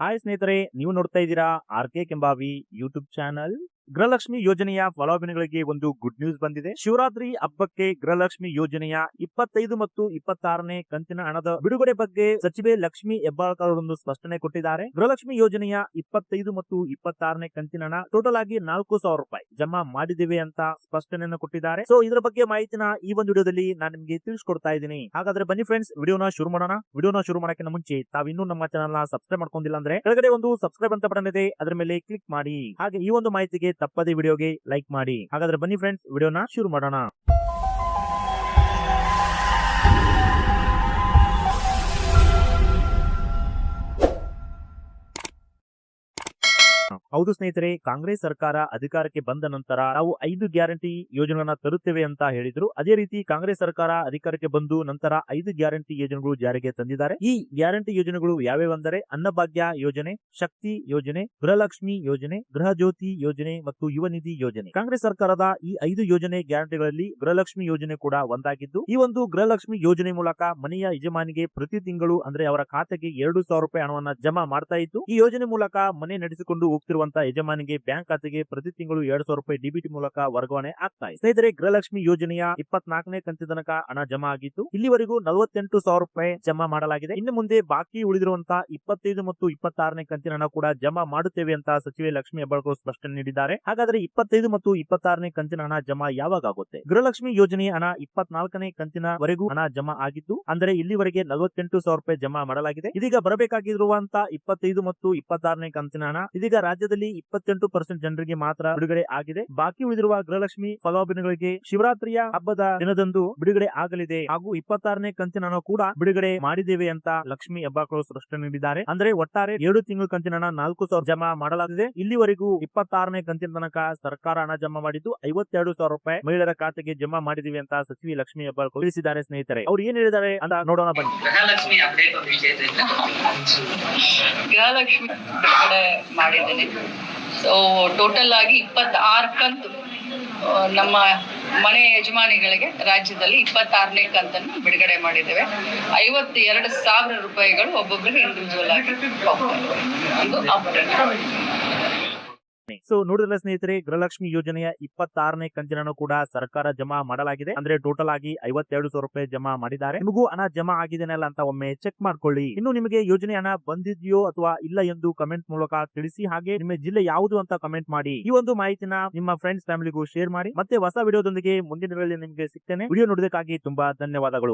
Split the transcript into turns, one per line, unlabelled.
Hi ಸ್ನೇಹಿತರೆ ನೀವು ನೋಡ್ತಾ ಇದ್ದೀರಾ R K Kembhavi YouTube channel. Gruhalakshmi ಯೋಜನೆಯ ಫಲಾನುಭವಿಗಳಿಗೆ ಒಂದು ಗುಡ್ ನ್ಯೂಸ್ ಬಂದಿದೆ. ಶಿವರಾತ್ರಿ ಹಬ್ಬಕ್ಕೆ ಗೃಹಲಕ್ಷ್ಮಿ ಯೋಜನೆಯ ಇಪ್ಪತ್ತೈದು ಮತ್ತು ಇಪ್ಪತ್ತಾರನೇ ಕಂತಿನ ಹಣದ ಬಿಡುಗಡೆ ಬಗ್ಗೆ ಸಚಿವೆ ಲಕ್ಷ್ಮಿ ಹೆಬ್ಬಾಳ್ಕರ್ ಅವರೊಂದು ಸ್ಪಷ್ಟನೆ ಕೊಟ್ಟಿದ್ದಾರೆ. ಗೃಹಲಕ್ಷ್ಮಿ ಯೋಜನೆಯ ಇಪ್ಪತ್ತೈದು ಮತ್ತು ಇಪ್ಪತ್ತಾರನೇ ಕಂತಿನ ಹಣ ಟೋಟಲ್ ಆಗಿ ನಾಲ್ಕು ಸಾವಿರ ರೂಪಾಯಿ ಜಮಾ ಮಾಡಿದ್ದೇವೆ ಅಂತ ಸ್ಪಷ್ಟನೆಯನ್ನು ಕೊಟ್ಟಿದ್ದಾರೆ. ಸೊ ಇದರ ಬಗ್ಗೆ ಮಾಹಿತಿನ ಈ ಒಂದು ವಿಡಿಯೋದಲ್ಲಿ ನಾನು ನಿಮಗೆ ತಿಳಿಸ್ಕೊಡ್ತಾ ಇದ್ದೀನಿ. ಹಾಗಾದ್ರೆ ಬನ್ನಿ ಫ್ರೆಂಡ್ಸ್ ವಿಡಿಯೋನ ಶುರು ಮಾಡೋಣ. ವಿಡಿಯೋನ ಶುರು ಮಾಡೋಕ್ಕಿಂತ ಮುಂಚೆ ತಾವಿನ್ನೂ ನಮ್ಮ ಚಾನಲ್ನ ಸಬ್ಸ್ಕ್ರೈಬ್ ಮಾಡ್ಕೊಂಡಿಲ್ಲ ಅಂದ್ರೆ ಕೆಳಗಡೆ ಒಂದು ಸಬ್ಸ್ಕ್ರೈಬ್ ಅಂತ ಬಟನ್ ಇದೆ. ಅದರ ಮೇಲೆ ಕ್ಲಿಕ್ ಮಾಡಿ. ಹಾಗೆ ಈ ಒಂದು ಮಾಹಿತಿಗೆ ತಪ್ಪದೇ ವಿಡಿಯೋಗೆ ಲೈಕ್ ಮಾಡಿ. ಹಾಗಾದ್ರೆ ಬನ್ನಿ ಫ್ರೆಂಡ್ಸ್ ವಿಡಿಯೋನ ಶುರು ಮಾಡೋಣ. ಹೌದು ಸ್ನೇಹಿತರೆ, ಕಾಂಗ್ರೆಸ್ ಸರ್ಕಾರ ಅಧಿಕಾರಕ್ಕೆ ಬಂದ ನಂತರ ನಾವು ಐದು ಗ್ಯಾರಂಟಿ ಯೋಜನೆಗಳನ್ನ ತರುತ್ತೇವೆ ಅಂತ ಹೇಳಿದ್ರು. ಅದೇ ರೀತಿ ಕಾಂಗ್ರೆಸ್ ಸರ್ಕಾರ ಅಧಿಕಾರಕ್ಕೆ ಬಂದು ನಂತರ ಐದು ಗ್ಯಾರಂಟಿ ಯೋಜನೆಗಳು ಜಾರಿಗೆ ತಂದಿದ್ದಾರೆ. ಈ ಗ್ಯಾರಂಟಿ ಯೋಜನೆಗಳು ಯಾವ್ಯಾವೆಂದರೆ ಅನ್ನಭಾಗ್ಯ ಯೋಜನೆ, ಶಕ್ತಿ ಯೋಜನೆ, ಗೃಹಲಕ್ಷ್ಮಿ ಯೋಜನೆ, ಗೃಹ ಜ್ಯೋತಿ ಯೋಜನೆ ಮತ್ತು ಯುವ ನಿಧಿ ಯೋಜನೆ. ಕಾಂಗ್ರೆಸ್ ಸರ್ಕಾರದ ಈ ಐದು ಯೋಜನೆ ಗ್ಯಾರಂಟಿಗಳಲ್ಲಿ ಗೃಹಲಕ್ಷ್ಮಿ ಯೋಜನೆ ಕೂಡ ಒಂದಾಗಿದ್ದು, ಈ ಒಂದು ಗೃಹಲಕ್ಷ್ಮಿ ಯೋಜನೆ ಮೂಲಕ ಮನೆಯ ಯಜಮಾನಿಗೆ ಪ್ರತಿ ತಿಂಗಳು ಅಂದ್ರೆ ಅವರ ಖಾತೆಗೆ ಎರಡು ಸಾವಿರ ರೂಪಾಯಿ ಹಣವನ್ನ ಜಮಾ ಮಾಡ್ತಾ ಇದ್ದು ಈ ಯೋಜನೆ ಮೂಲಕ ಮನೆ ನಡೆಸಿಕೊಂಡು ಹೋಗ್ತಿರುವಂತ ಯಜಮಾನಿಗೆ ಬ್ಯಾಂಕ್ ಖಾತೆಗೆ ಪ್ರತಿ ತಿಂಗಳು ಎರಡು ಸಾವಿರ ರೂಪಾಯಿ ಡಿಬಿಟಿ ಮೂಲಕ ವರ್ಗಾವಣೆ ಆಗ್ತಾ ಇದೆ. ಸ್ನೇಹಿತರೆ, ಗೃಹಲಕ್ಷ್ಮಿ ಯೋಜನೆಯ ಇಪ್ಪತ್ನಾಲ್ಕನೇ ಕಂತಿನ ತನಕ ಹಣ ಜಮಾ ಆಗಿತ್ತು ಇಲ್ಲಿವರೆಗೂ ನಲವತ್ತೆಂಟು ಸಾವಿರ ರೂಪಾಯಿ ಜಮಾ ಮಾಡಲಾಗಿದೆ. ಇನ್ನು ಮುಂದೆ ಬಾಕಿ ಉಳಿದಿರುವಂತಹ ಇಪ್ಪತ್ತೈದು ಮತ್ತು ಇಪ್ಪತ್ತಾರನೇ ಕಂತಿನ ಹಣ ಕೂಡ ಜಮಾ ಮಾಡುತ್ತೇವೆ ಅಂತ ಸಚಿವೆ ಲಕ್ಷ್ಮಿ ಹೆಬ್ಬಾಳ್ಕರ್ ಸ್ಪಷ್ಟನೆ ನೀಡಿದ್ದಾರೆ. ಹಾಗಾದ್ರೆ ಇಪ್ಪತ್ತೈದು ಮತ್ತು ಇಪ್ಪತ್ತಾರನೇ ಕಂತಿನ ಹಣ ಜಮಾ ಯಾವಾಗ ಆಗುತ್ತೆ? ಗೃಹಲಕ್ಷ್ಮಿ ಯೋಜನೆಯ ಹಣ ಇಪ್ಪತ್ನಾಲ್ಕನೇ ಕಂತಿನ ವರೆಗೂ ಹಣ ಜಮಾ ಆಗಿದ್ದು, ಅಂದರೆ ಇಲ್ಲಿವರೆಗೆ ನಲವತ್ತೆಂಟು ಸಾವಿರ ರೂಪಾಯಿ ಜಮಾ ಮಾಡಲಾಗಿದೆ. ಇದೀಗ ಬರಬೇಕಾಗಿರುವಂತಹ ಇಪ್ಪತ್ತೈದು ಮತ್ತು ಇಪ್ಪತ್ತಾರನೇ ಕಂತಿನ ಹಣ ಇದೀಗ ರಾಜ್ಯದಲ್ಲಿ ಇಪ್ಪತ್ತೆಂಟು ಪರ್ಸೆಂಟ್ ಜನರಿಗೆ ಮಾತ್ರ ಬಿಡುಗಡೆ ಆಗಿದೆ. ಬಾಕಿ ಉಳಿದಿರುವ ಗೃಹಲಕ್ಷ್ಮಿ ಫಲಾಭಿನಗಳಿಗೆ ಶಿವರಾತ್ರಿಯ ಹಬ್ಬದ ದಿನದಂದು ಬಿಡುಗಡೆ ಆಗಲಿದೆ. ಹಾಗೂ ಇಪ್ಪತ್ತಾರನೇ ಕಂತಿನ ಕೂಡ ಬಿಡುಗಡೆ ಮಾಡಿದ್ದೇವೆ ಅಂತ ಲಕ್ಷ್ಮಿ ಹೆಬ್ಬಾಳ್ಕರ್ ಸ್ಪಷ್ಟನೆ ನೀಡಿದ್ದಾರೆ. ಅಂದ್ರೆ ಒಟ್ಟಾರೆ ಏಳು ತಿಂಗಳ ಕಂತಿನ ಹಣ ನಾಲ್ಕು ಸಾವಿರ ಜಮಾ ಮಾಡಲಾಗಿದೆ. ಇಲ್ಲಿವರೆಗೂ ಇಪ್ಪತ್ತಾರನೇ ಕಂತಿನ ತನಕ ಸರ್ಕಾರ ಹಣ ಜಮಾ ಮಾಡಿದ್ದು ಐವತ್ತೆರಡು ಸಾವಿರ ರೂಪಾಯಿ ಮಹಿಳೆಯರ ಖಾತೆಗೆ ಜಮಾ ಮಾಡಿದೀವಿ ಅಂತ ಸಚಿವೆ ಲಕ್ಷ್ಮಿ ಹೆಬ್ಬಾಳ್ಕರ್ ತಿಳಿಸಿದ್ದಾರೆ ಸ್ನೇಹಿತರೆ. ಅವ್ರು ಏನ್ ಹೇಳಿದ್ದಾರೆ ಅಂತ ನೋಡೋಣ ಬನ್ನಿ.
ಗೃಹಲಕ್ಷ್ಮಿ
ಗೃಹಲಕ್ಷ್ಮಿ ಮಾಡಿದ್ದೀನಿ. ಸೊ ಟೋಟಲ್ ಆಗಿ ಇಪ್ಪತ್ತಾರು ಕಂತು ನಮ್ಮ ಮನೆ ಯಜಮಾನಿಗಳಿಗೆ ರಾಜ್ಯದಲ್ಲಿ ಇಪ್ಪತ್ತಾರನೇ ಕಂತನ್ನು ಬಿಡುಗಡೆ ಮಾಡಿದ್ದೇವೆ. ಐವತ್ತ ಎರಡು ಸಾವಿರ ರೂಪಾಯಿಗಳು ಒಬ್ಬೊಬ್ಬರಿಗೆ ಇಂಡಿವಿಜುವಲ್ ಆಗಿ ಅಪ್ಡೇಟ್
ಸೊ ನೋಡಿದ್ರೆ ಸ್ನೇಹಿತರೆ, ಗೃಹಲಕ್ಷ್ಮಿ ಯೋಜನೆಯ ಇಪ್ಪತ್ತಾರನೇ ಕಂತಿನನ್ನು ಕೂಡ ಸರ್ಕಾರ ಜಮಾ ಮಾಡಲಾಗಿದೆ. ಅಂದ್ರೆ ಟೋಟಲ್ ಆಗಿ ಐವತ್ತೆರಡು ಸಾವಿರ ರೂಪಾಯಿ ಜಮಾ ಮಾಡಿದ್ದಾರೆ. ನಿಮಗೂ ಹಣ ಜಮಾ ಆಗಿದೆನಲ್ಲ ಅಂತ ಒಮ್ಮೆ ಚೆಕ್ ಮಾಡ್ಕೊಳ್ಳಿ. ಇನ್ನು ನಿಮಗೆ ಯೋಜನೆ ಹಣ ಬಂದಿದೆಯೋ ಅಥವಾ ಇಲ್ಲ ಎಂದು ಕಮೆಂಟ್ ಮೂಲಕ ತಿಳಿಸಿ, ಹಾಗೆ ನಿಮ್ಮ ಜಿಲ್ಲೆ ಯಾವುದು ಅಂತ ಕಮೆಂಟ್ ಮಾಡಿ. ಈ ಒಂದು ಮಾಹಿತಿನ ನಿಮ್ಮ ಫ್ರೆಂಡ್ಸ್ ಫ್ಯಾಮಿಲಿಗೂ ಶೇರ್ ಮಾಡಿ. ಮತ್ತೆ ಹೊಸ ವಿಡಿಯೋದೊಂದಿಗೆ ಮುಂದಿನ ನಿಮಗೆ ಸಿಗ್ತೇನೆ. ವಿಡಿಯೋ ನೋಡೋದಕ್ಕಾಗಿ ತುಂಬಾ ಧನ್ಯವಾದಗಳು.